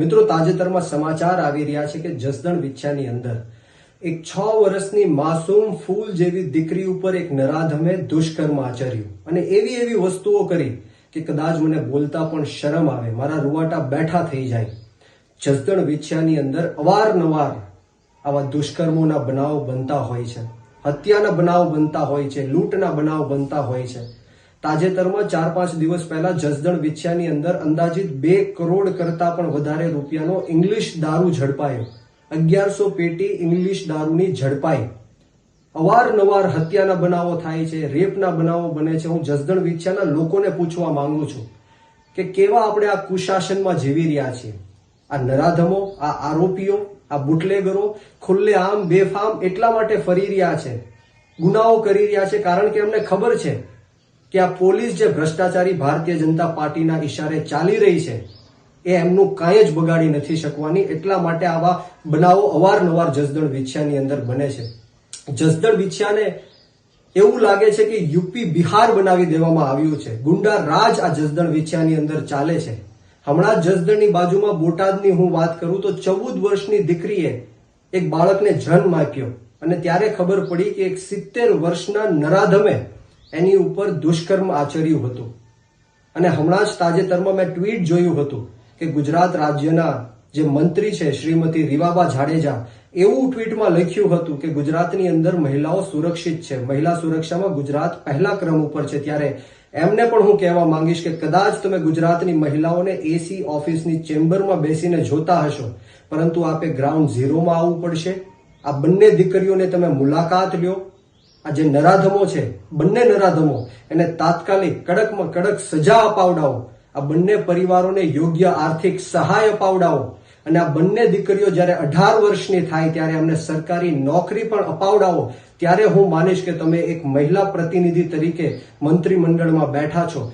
મિત્રો, તાજેતરમાં સમાચાર આવી રહ્યા છે કે જસદણ વિછાની અંદર એક છ વર્ષની માસૂમ ફૂલ જેવી દીકરી ઉપર એક નરાધમે દુષ્કર્મ આચર્યું. અને એવી એવી વસ્તુઓ કરી કે કદાચ મને બોલતા પણ શરમ આવે, મારા રૂવાટા બેઠા થઈ જાય. જસદણ વિછાની અંદર અવારનવાર આવા દુષ્કર્મોના બનાવ બનતા હોય છે. હત્યાના બનાવ બનતા હોય છે, લૂંટના બનાવ બનતા હોય છે. તાજેતરમાં ચાર પાંચ દિવસ પહેલા જસદણ વિછ્યાની અંદર અંદાજિત બે કરોડ કરતા પણ વધારે રૂપિયાનો ઇંગ્લિશ દારૂ ઝડપાયો. અગિયારસો પેટી ઇંગ્લિશ દારૂની ઝડપાઈ. અવારનવાર હત્યાના બનાવો થાય છે, રેપના બનાવો બને છે. હું જસદણ વિછ્યાના લોકોને પૂછવા માંગુ છું કે કેવા આપણે આ કુશાસનમાં જીવી રહ્યા છીએ? આ નરાધમો, આ આરોપીઓ, આ બુટલેગરો ખુલ્લે આમ, બેફામ એટલા માટે ફરી રહ્યા છે, ગુનાઓ કરી રહ્યા છે, કારણ કે અમને ખબર છે કે આ પોલીસ જે ભ્રષ્ટાચારી ભારતીય જનતા પાર્ટીના ઈશારે ચાલી રહી છે, એ એમનું કાંઈ જ બગાડી નથી શકવાની. એટલા માટે આવા બનાવો અવારનવાર જસદણ વિછિયાની અંદર બને છે. જસદણ વિછિયાને એવું લાગે છે કે યુપી બિહાર બનાવી દેવામાં આવ્યું છે. ગુંડા રાજ આ જસદણ વિછિયાની અંદર ચાલે છે. હમણાં જસદણની બાજુમાં બોટાદની હું વાત કરું તો ચૌદ વર્ષની દીકરીએ એક બાળકને જન્મ આપ્યો. અને ત્યારે ખબર પડી કે એક સિત્તેર વર્ષના નરાધમે એની ઉપર દુષ્કર્મ આચર્યું હતું. અને હમણાં જ તાજેતરમાં મેં ટ્વીટ જોયું હતું કે ગુજરાત રાજ્યના જે મંત્રી છે શ્રીમતી રીવાબા જાડેજા, એવું ટ્વીટમાં લખ્યું હતું કે ગુજરાતની અંદર મહિલાઓ સુરક્ષિત છે. મહિલા સુરક્ષામાં ગુજરાત પહેલા ક્રમ ઉપર છે. ત્યારે એમને પણ હું કહેવા માંગીશ કે કદાચ તમે ગુજરાતની મહિલાઓને એસી ઓફિસની ચેમ્બરમાં બેસીને જોતા હશો, પરંતુ આપે ગ્રાઉન્ડ ઝીરોમાં આવવું પડશે. આ બંને દીકરીઓને તમે મુલાકાત લ્યો. આ જે નરાધમો છે, બંને નરાધમો, એને તાત્કાલિક કડકમાં કડક સજા અપાવડાવો. આ બંને પરિવારોને યોગ્ય આર્થિક સહાય અપાવડાવો. અને આ બંને દીકરીઓ જ્યારે અઢાર વર્ષની થાય ત્યારે અમને સરકારી નોકરી પણ અપાવડાવો. ત્યારે હું માનીશ કે તમે એક મહિલા પ્રતિનિધિ તરીકે મંત્રીમંડળમાં બેઠા છો.